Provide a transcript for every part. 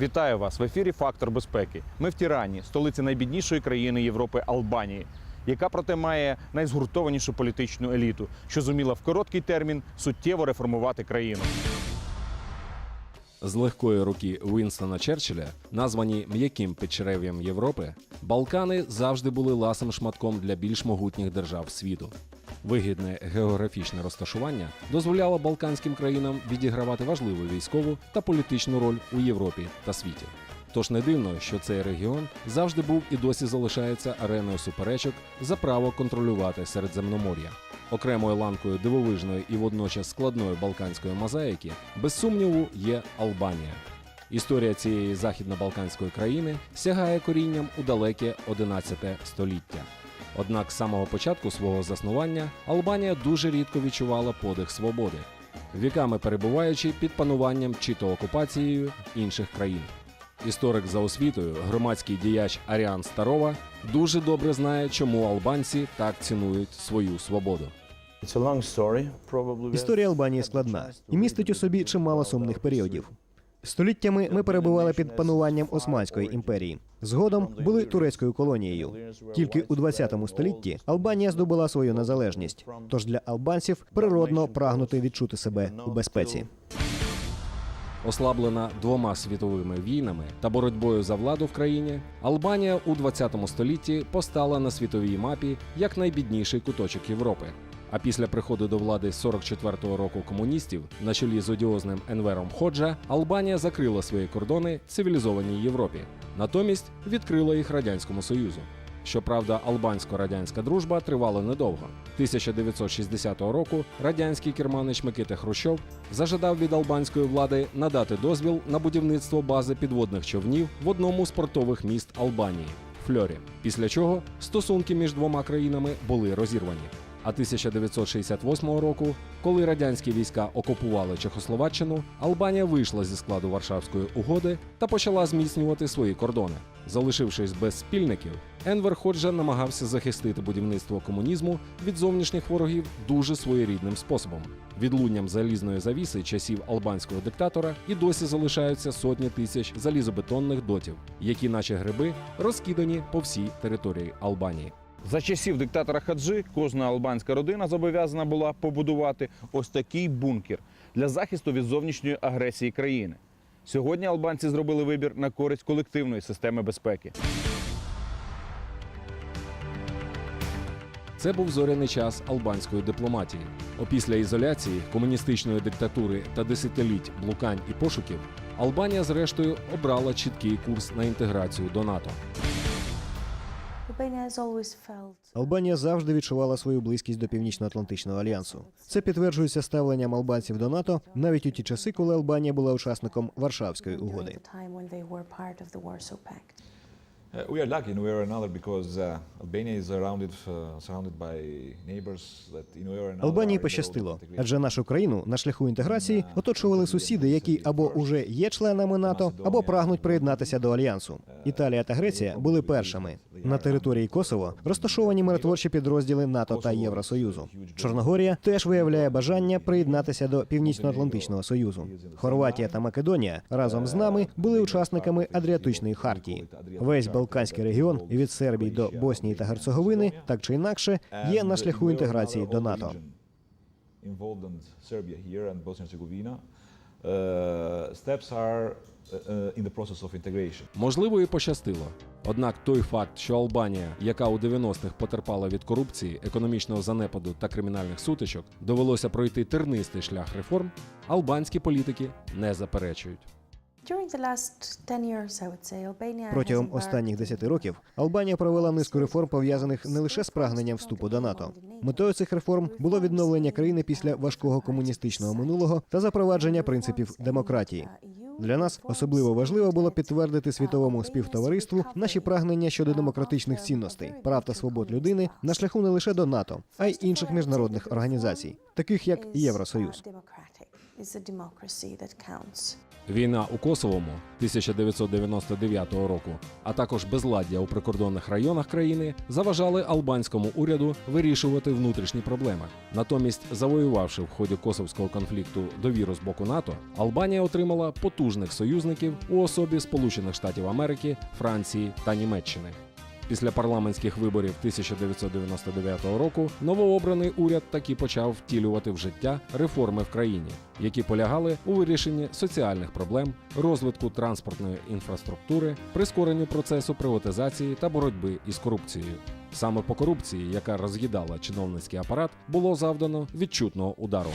Вітаю вас в ефірі Фактор безпеки. Ми в Тірані, столиці найбіднішої країни Європи Албанії, яка проте має найзгуртованішу політичну еліту, що зуміла в короткий термін суттєво реформувати країну. З легкої руки Вінстона Черчилля, названі м'яким підчерев'ям Європи, Балкани завжди були ласим шматком для більш могутніх держав світу. Вигідне географічне розташування дозволяло балканським країнам відігравати важливу військову та політичну роль у Європі та світі. Тож не дивно, що цей регіон завжди був і досі залишається ареною суперечок за право контролювати Середземномор'я. Окремою ланкою дивовижної і водночас складної балканської мозаїки, без сумніву, є Албанія. Історія цієї західно-балканської країни сягає корінням у далеке 11 століття. Однак з самого початку свого заснування Албанія дуже рідко відчувала подих свободи, віками перебуваючи під пануванням чи то окупацією інших країн. Історик за освітою, громадський діяч Аріан Старова дуже добре знає, чому албанці так цінують свою свободу. Історія Албанії складна і містить у собі чимало сумних періодів. Століттями ми перебували під пануванням Османської імперії. Згодом були турецькою колонією. Тільки у 20 столітті Албанія здобула свою незалежність. Тож для албанців природно прагнути відчути себе у безпеці. Ослаблена двома світовими війнами та боротьбою за владу в країні, Албанія у 20 столітті постала на світовій мапі як найбідніший куточок Європи. А після приходу до влади 44-го року комуністів на чолі з одіозним Енвером Ходжа Албанія закрила свої кордони цивілізованій Європі, натомість відкрила їх радянському союзу. Щоправда, албансько-радянська дружба тривала недовго. 1960 року радянський керманич Микита Хрущов зажадав від албанської влади надати дозвіл на будівництво бази підводних човнів в одному з портових міст Албанії Фльорі. Після чого стосунки між двома країнами були розірвані. А 1968 року, коли радянські війська окупували Чехословаччину, Албанія вийшла зі складу Варшавської угоди та почала зміцнювати свої кордони. Залишившись без спільників, Енвер Ходжа намагався захистити будівництво комунізму від зовнішніх ворогів дуже своєрідним способом. Відлунням залізної завіси часів албанського диктатора і досі залишаються сотні тисяч залізобетонних дотів, які, наче гриби, розкидані по всій території Албанії. За часів диктатора Хаджи кожна албанська родина зобов'язана була побудувати ось такий бункер для захисту від зовнішньої агресії країни. Сьогодні албанці зробили вибір на користь колективної системи безпеки. Це був зоряний час албанської дипломатії. Опісля ізоляції, комуністичної диктатури та десятиліть блукань і пошуків, Албанія, зрештою, обрала чіткий курс на інтеграцію до НАТО. Албанія завжди відчувала свою близькість до Північно-Атлантичного альянсу. Це підтверджується ставленням албанців до НАТО навіть у ті часи, коли Албанія була учасником Варшавської угоди. Uh, we are lucky in a way or another because uh, Albania is surrounded, uh, surrounded by neighbors that in a way or another. Албанії пощастило, адже нашу країну на шляху інтеграції оточували сусіди, які або уже є членами НАТО, або прагнуть приєднатися до альянсу. Італія та Греція були першими. На території Косово розташовані миротворчі підрозділи НАТО та Євросоюзу. Чорногорія теж виявляє бажання приєднатися до Північно-Атлантичного союзу. Хорватія та Македонія разом з нами були учасниками Адріатичної хартії. Весь Балканський регіон від Сербії до Боснії та Герцеговини, так чи інакше, є на шляху інтеграції до НАТО. Uh, uh, uh. Можливо, і пощастило. Однак той факт, що Албанія, яка у 90-х потерпала від корупції, економічного занепаду та кримінальних сутичок, довелося пройти тернистий шлях реформ, албанські політики не заперечують. During the last 10 years, I would say, Albania Протягом останніх 10 років Албанія провела низку реформ, пов'язаних не лише з прагненням вступу до НАТО. Метою цих реформ було відновлення країни після важкого комуністичного минулого та запровадження принципів демократії. Для нас особливо важливо було підтвердити світовому співтовариству наші прагнення щодо демократичних цінностей, прав та свобод людини на шляху не лише до НАТО, а й інших міжнародних організацій, таких як Євросоюз. Війна у Косовому 1999 року, а також безладдя у прикордонних районах країни заважали албанському уряду вирішувати внутрішні проблеми. Натомість, завоювавши в ході косовського конфлікту довіру з боку НАТО, Албанія отримала потужних союзників у особі Сполучених Штатів Америки, Франції та Німеччини. Після парламентських виборів 1999 року новообраний уряд таки почав втілювати в життя реформи в країні, які полягали у вирішенні соціальних проблем, розвитку транспортної інфраструктури, прискоренню процесу приватизації та боротьби із корупцією. Саме по корупції, яка роз'їдала чиновницький апарат, було завдано відчутного удару.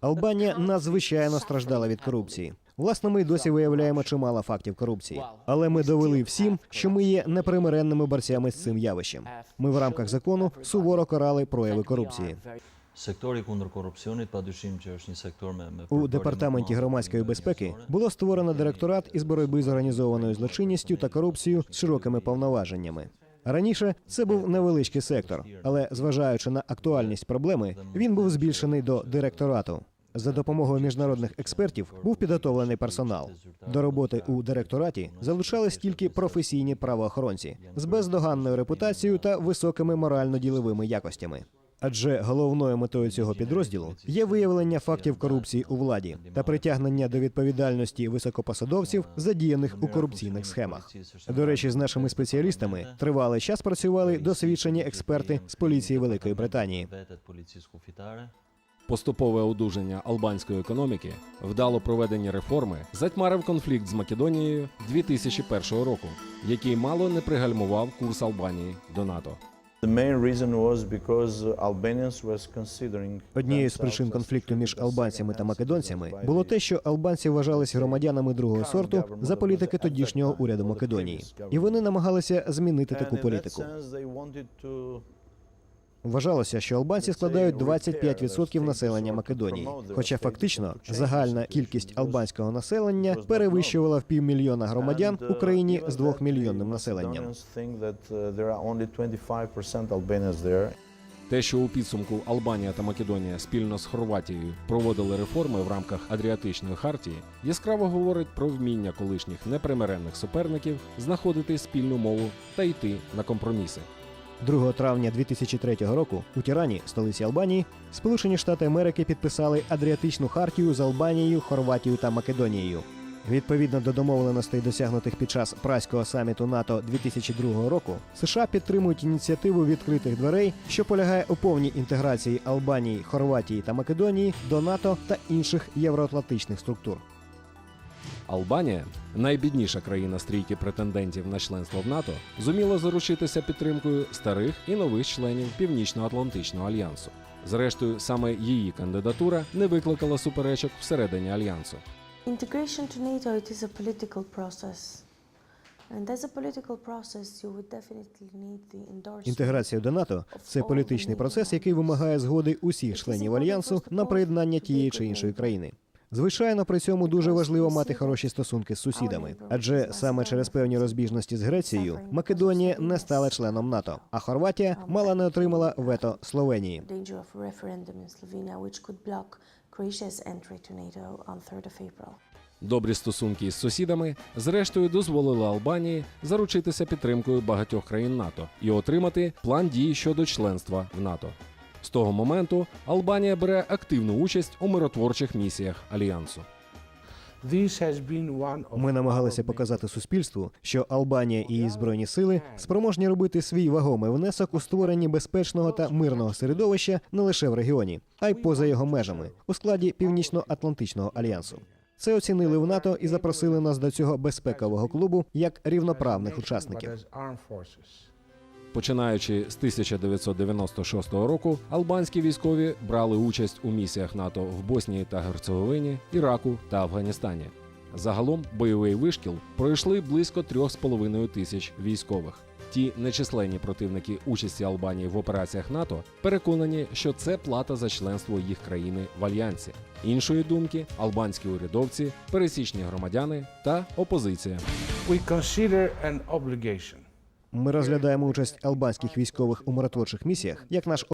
Албанія надзвичайно страждала від корупції. Власне, ми й досі виявляємо чимало фактів корупції, але ми довели всім, що ми є непримиренними борцями з цим явищем. Ми в рамках закону суворо карали прояви корупції. У департаменті громадської безпеки було створено директорат із боротьби з організованою злочинністю та корупцією з широкими повноваженнями. Раніше це був невеличкий сектор, але зважаючи на актуальність проблеми, він був збільшений до директорату. За допомогою міжнародних експертів був підготовлений персонал. До роботи у директораті залучались тільки професійні правоохоронці з бездоганною репутацією та високими морально-діловими якостями. Адже головною метою цього підрозділу є виявлення фактів корупції у владі та притягнення до відповідальності високопосадовців, задіяних у корупційних схемах. До речі, з нашими спеціалістами тривалий час працювали досвідчені експерти з поліції Великої Британії. Поступове одужання албанської економіки, вдало проведені реформи затьмарив конфлікт з Македонією 2001 року, який мало не пригальмував курс Албанії до НАТО. Однією з причин конфлікту між албанцями та македонцями було те, що албанці вважались громадянами другого сорту за політики тодішнього уряду Македонії, і вони намагалися змінити таку політику. Вважалося, що албанці складають 25% населення Македонії. Хоча фактично загальна кількість албанського населення перевищувала в півмільйона громадян у країні з двохмільйонним населенням. Те, що у підсумку Албанія та Македонія спільно з Хорватією проводили реформи в рамках Адріатичної хартії, яскраво говорить про вміння колишніх непримиренних суперників знаходити спільну мову та йти на компроміси. 2 травня 2003 року у Тірані, столиці Албанії, Сполучені Штати Америки підписали Адріатичну хартію з Албанією, Хорватією та Македонією. Відповідно до домовленостей, досягнутих під час праського саміту НАТО 2002 року, США підтримують ініціативу відкритих дверей, що полягає у повній інтеграції Албанії, Хорватії та Македонії до НАТО та інших євроатлантичних структур. Албанія, найбідніша країна стрійки претендентів на членство в НАТО, зуміла заручитися підтримкою старих і нових членів Північно-Атлантичного альянсу. Зрештою, саме її кандидатура не викликала суперечок всередині альянсу. Integration to NATO it is a political process. Інтеграція до НАТО це політичний процес, який вимагає згоди усіх членів альянсу на приєднання тієї чи іншої країни. Звичайно, при цьому дуже важливо мати хороші стосунки з сусідами, адже саме через певні розбіжності з Грецією Македонія не стала членом НАТО, а Хорватія мало не отримала вето Словенії. danger of a referendum in Slovenia, which could block Croatia's entry to NATO on 3rd of April. Добрі стосунки із сусідами, зрештою, дозволили Албанії заручитися підтримкою багатьох країн НАТО і отримати план дій щодо членства в НАТО. З того моменту Албанія бере активну участь у миротворчих місіях альянсу. Ми намагалися показати суспільству, що Албанія і її збройні сили спроможні робити свій вагомий внесок у створенні безпечного та мирного середовища не лише в регіоні, а й поза його межами у складі Північно-Атлантичного альянсу. Це оцінили в НАТО і запросили нас до цього безпекового клубу як рівноправних учасників. Починаючи з 1996 року, албанські військові брали участь у місіях НАТО в Боснії та Герцеговині, Іраку та Афганістані. Загалом бойовий вишкіл пройшли близько 3,5 тисяч військових. Ті нечисленні противники участі Албанії в операціях НАТО переконані, що це плата за членство їх країни в альянсі. Іншої думки албанські урядовці, пересічні громадяни та опозиція. we consider an obligation Ми розглядаємо участь албанських військових у миротворчих місіях як наш